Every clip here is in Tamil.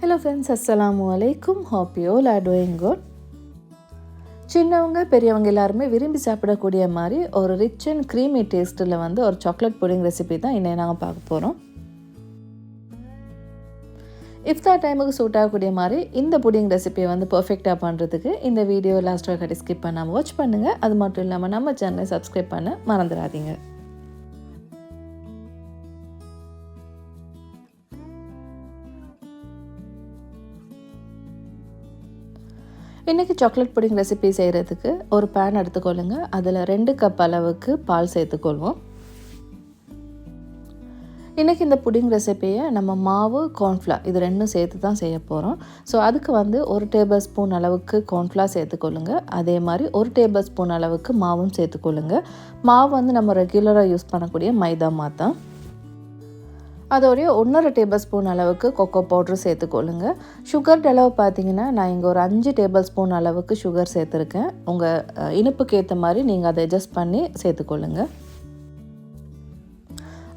ஹலோ ஃப்ரெண்ட்ஸ் அஸ்ஸலாமு அலைக்கும் hope you are doing good சின்னவங்க பெரியவங்க எல்லாருமே விரும்பி சாப்பிடக்கூடிய மாதிரி ஒரு ரிச் அண்ட் க்ரீமி டேஸ்ட்டில் வந்து ஒரு சாக்லேட் புடிங் ரெசிபி தான் இன்னைக்கு நாங்கள் பார்க்க போகிறோம் இஃப்தார் டைமுக்கு சூட் ஆகக்கூடிய மாதிரி இந்த புடிங் ரெசிபியை வந்து பர்ஃபெக்டாக பண்ணுறதுக்கு இந்த வீடியோ லாஸ்ட்டாக கட்டி ஸ்கிப் பண்ணாமல் வாட்ச் பண்ணுங்கள் அது மட்டும் இல்லாமல் நம்ம சேனலை சப்ஸ்கிரைப் பண்ண மறந்துடாதீங்க. இன்றைக்கி சாக்லேட் புடிங் ரெசிபி செய்கிறதுக்கு ஒரு பேன் எடுத்துக்கொள்ளுங்க. அதில் ரெண்டு கப் அளவுக்கு பால் சேர்த்துக்கொள்வோம். இன்றைக்கி இந்த புடிங் ரெசிப்பியை நம்ம மாவு கார்ன்ஃப்ளா இது ரெண்டும் சேர்த்து தான் செய்ய போகிறோம் ஸோ அதுக்கு வந்து ஒரு டேபிள் ஸ்பூன் அளவுக்கு கார்ன்ஃப்ளா சேர்த்துக்கொள்ளுங்க. அதே மாதிரி ஒரு டேபிள் ஸ்பூன் அளவுக்கு மாவும் சேர்த்துக்கொள்ளுங்க. மாவு வந்து நம்ம ரெகுலராக யூஸ் பண்ணக்கூடிய மைதா மாத்தான் அதோடைய ஒன்றரை டேபிள் ஸ்பூன் அளவுக்கு கொக்கோ பவுட்ரு சேர்த்துக்கொள்ளுங்க சுகர் அளவு பார்த்தீங்கன்னா நான் இங்கே ஒரு அஞ்சு டேபிள் ஸ்பூன் அளவுக்கு சுகர் சேர்த்துருக்கேன். உங்கள் இனிப்புக்கு ஏற்ற மாதிரி நீங்கள் அதை அட்ஜஸ்ட் பண்ணி சேர்த்துக்கொள்ளுங்க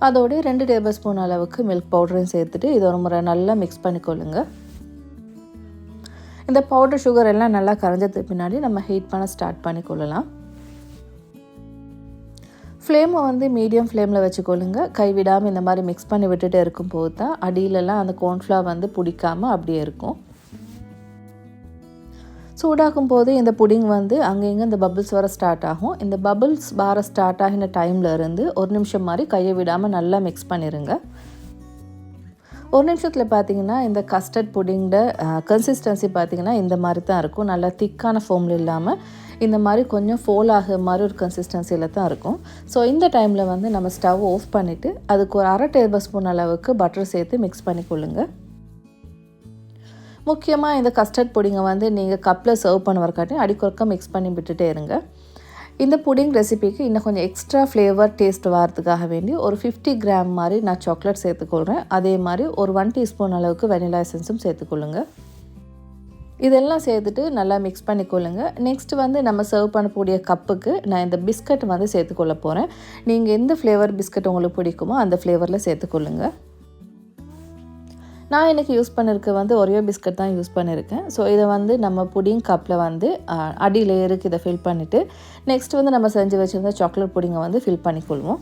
அதோடைய ரெண்டு டேபிள் ஸ்பூன் அளவுக்கு மில்க் பவுடரையும் சேர்த்துட்டு இது ஒரு முறை நல்லா மிக்ஸ் பண்ணிக்கொள்ளுங்க இந்த பவுடர் சுகர் எல்லாம் நல்லா கரைஞ்சதுக்கு பின்னாடி நம்ம ஹீட் பண்ண ஸ்டார்ட் பண்ணிக்கொள்ளலாம் ஃப்ளேமை வந்து மீடியம் ஃப்ளேமில் வச்சுக்கொள்ளுங்க. கைவிடாமல் இந்த மாதிரி மிக்ஸ் பண்ணி விட்டுட்டு இருக்கும்போது தான் அடியிலலாம் அந்த கோன்ஃப்ளவர் வந்து பிடிக்காமல் அப்படியே இருக்கும். சூடாக்கும் போது இந்த புடிங் வந்து அங்கங்கே இந்த பபிள்ஸ் வர ஸ்டார்ட் ஆகும். இந்த பபிள்ஸ் வர ஸ்டார்ட் ஆகின டைமில் இருந்து ஒரு நிமிஷம் மாதிரி கையை விடாமல் நல்லா மிக்ஸ் பண்ணிடுங்க ஒரு நிமிஷத்தில் பார்த்தீங்கன்னா இந்த கஸ்டர்ட் புடிங்கோட கன்சிஸ்டன்சி பார்த்தீங்கன்னா இந்த மாதிரி தான் இருக்கும். நல்லா திக்கான ஃபோமில் இல்லாமல் இந்த மாதிரி கொஞ்சம் ஃபோல் ஆகிற மாதிரி ஒரு கன்சிஸ்டன்சியில் தான் இருக்கும். ஸோ இந்த டைமில் வந்து நம்ம ஸ்டவ் ஆஃப் பண்ணிவிட்டு அதுக்கு ஒரு அரை டேபிள் ஸ்பூன் அளவுக்கு பட்டர் சேர்த்து மிக்ஸ் பண்ணிக்கொள்ளுங்க முக்கியமாக இந்த கஸ்டர்ட் புடிங்கை வந்து நீங்கள் கப்பில் சர்வ் பண்ண வரக்காட்டி அடிக்கொருக்க மிக்ஸ் பண்ணி விட்டுட்டே இருங்க. இந்த புடிங் ரெசிபிக்கு இன்னும் கொஞ்சம் எக்ஸ்ட்ரா ஃப்ளேவர் டேஸ்ட் வரதுக்காக வேண்டி ஒரு ஃபிஃப்டி கிராம் மாதிரி நான் சாக்லேட் சேர்த்துக்கொள்கிறேன் அதே மாதிரி ஒரு ஒன் டீஸ்பூன் அளவுக்கு வெனிலா எசன்ஸும் சேர்த்துக்கொள்ளுங்கள் இதெல்லாம் சேர்த்துட்டு நல்லா மிக்ஸ் பண்ணிக்கொள்ளுங்க. நெக்ஸ்ட் வந்து நம்ம சர்வ் பண்ணக்கூடிய கப்புக்கு நான் இந்த பிஸ்கட் வந்து சேர்த்துக்கொள்ள போகிறேன் நீங்கள் எந்த ஃப்ளேவர் பிஸ்கட் உங்களுக்கு பிடிக்குமோ அந்த ஃப்ளேவரில் சேர்த்துக்கொள்ளுங்க. நான் இன்றைக்கி யூஸ் பண்ணியிருக்க வந்து ஒரே பிஸ்கட் தான் யூஸ் பண்ணியிருக்கேன் ஸோ இதை வந்து நம்ம புடிங் கப்பில் வந்து அடி லேயருக்கு இதை ஃபில் பண்ணிவிட்டு நெக்ஸ்ட் வந்து நம்ம செஞ்சு வச்சுருந்த சாக்லேட் புடிங்கை வந்து ஃபில் பண்ணிக்கொள்வோம்.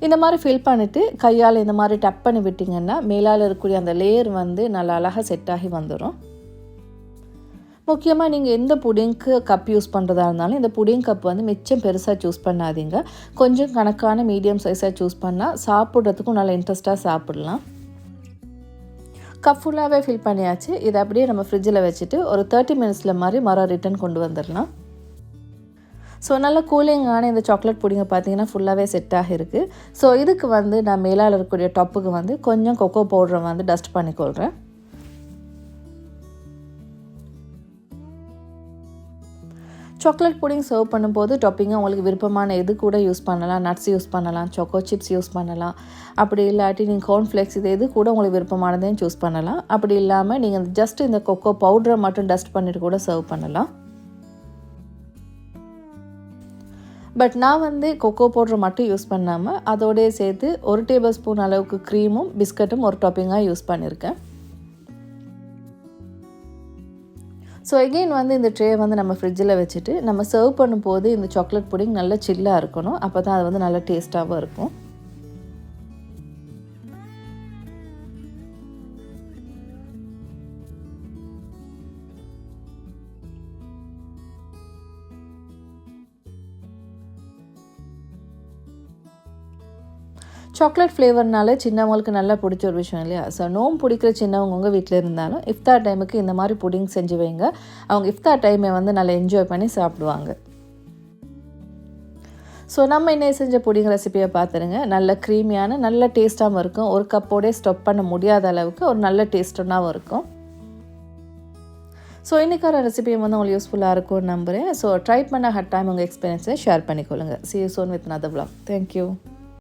இந்த மாதிரி ஃபில் பண்ணிவிட்டு கையால் இந்த மாதிரி டப் பண்ணி விட்டிங்கன்னா மேலால் இருக்கக்கூடிய அந்த லேயர் வந்து நல்லா அழகாக செட் ஆகி வந்துடும் முக்கியமாக நீங்கள் எந்த புடிங்க்கு கப் யூஸ் பண்ணுறதா இருந்தாலும் இந்த புடிங் கப் வந்து மிச்சம் பெருசாக சூஸ் பண்ணாதீங்க. கொஞ்சம் கணக்கான மீடியம் சைஸாக சூஸ் பண்ணால் சாப்பிட்றதுக்கும் நல்லா இன்ட்ரெஸ்ட்டாக சாப்பிட்லாம். கப் ஃபுல்லாகவே ஃபில் பண்ணியாச்சு. இதை அப்படியே நம்ம ஃப்ரிட்ஜில் வச்சுட்டு ஒரு தேர்ட்டி மினிட்ஸில் மாதிரி மரம் ரிட்டன் கொண்டு வந்துடலாம் ஸோ நல்ல கூலிங்கான இந்த சாக்லேட் புடிங்க பார்த்தீங்கன்னா ஃபுல்லாகவே செட் ஆகிருக்கு ஸோ இதுக்கு வந்து நான் மேலால் இருக்கக்கூடிய டப்புக்கு வந்து கொஞ்சம் கொக்கோ பவுடரை வந்து டஸ்ட் பண்ணிக்கொள்கிறேன் சாக்லேட் புடிங் சர்வ் பண்ணும்போது டாப்பிங்காக உங்களுக்கு விருப்பமான எது கூட யூஸ் பண்ணலாம். நட்ஸ் யூஸ் பண்ணலாம். சொக்கோ சிப்ஸ் யூஸ் பண்ணலாம். அப்படி இல்லாட்டி நீங்கள் கார்ன்ஃப்ளேக்ஸ் இது எது கூட உங்களுக்கு விருப்பமானதையும் சூஸ் பண்ணலாம். அப்படி இல்லாமல் நீங்கள் ஜஸ்ட் இந்த கொக்கோ பவுடரை மட்டும் டஸ்ட் பண்ணிட்டு கூட சர்வ் பண்ணலாம். பட் நான் வந்து கொக்கோ பவுட்ரு மட்டும் யூஸ் பண்ணாமல் அதோடய சேர்த்து ஒரு டேபிள் ஸ்பூன் அளவுக்கு க்ரீமும் பிஸ்கட்டும் ஒரு டாப்பிங்காக யூஸ் பண்ணியிருக்கேன் ஸோ எகெயின் வந்து இந்த ட்ரே வந்து நம்ம ஃப்ரிட்ஜில் வச்சுட்டு நம்ம சர்வ் பண்ணும்போது இந்த சாக்லேட் புடிங் நல்லா சில்லாக இருக்கணும். அப்போ தான் அது வந்து நல்லா டேஸ்ட்டாகவும் இருக்கும். சாக்லேட் ஃப்ளேவர்னால சின்னவங்களுக்கு நல்லா பிடிச்ச ஒரு விஷயம் இல்லையா? ஸோ நோம் பிடிக்கிற சின்னவங்க உங்கள் வீட்டில் இருந்தாலும் இஃப்தார் டைமுக்கு இந்த மாதிரி புடிங் செஞ்சு வைங்க. அவங்க இஃப்தார் டைமை வந்து நல்லா என்ஜாய் பண்ணி சாப்பிடுவாங்க. ஸோ நம்ம என்ன செஞ்ச புடிங் ரெசிபியை பார்த்துருங்க நல்ல க்ரீமியான நல்ல டேஸ்ட்டாகவும் இருக்கும். ஒரு கப்போடே ஸ்டப் பண்ண முடியாத அளவுக்கு ஒரு நல்ல டேஸ்ட்டுனாகவும் இருக்கும். ஸோ இன்றைக்கான ரெசிபியும் வந்து உங்களுக்கு யூஸ்ஃபுல்லாக இருக்கும்னு நம்புகிறேன் ஸோ ட்ரை பண்ண ஹட் டைம் உங்கள் எக்ஸ்பீரியன்ஸை share பண்ணிக்கொள்ளுங்கள் see you soon with another blog thank you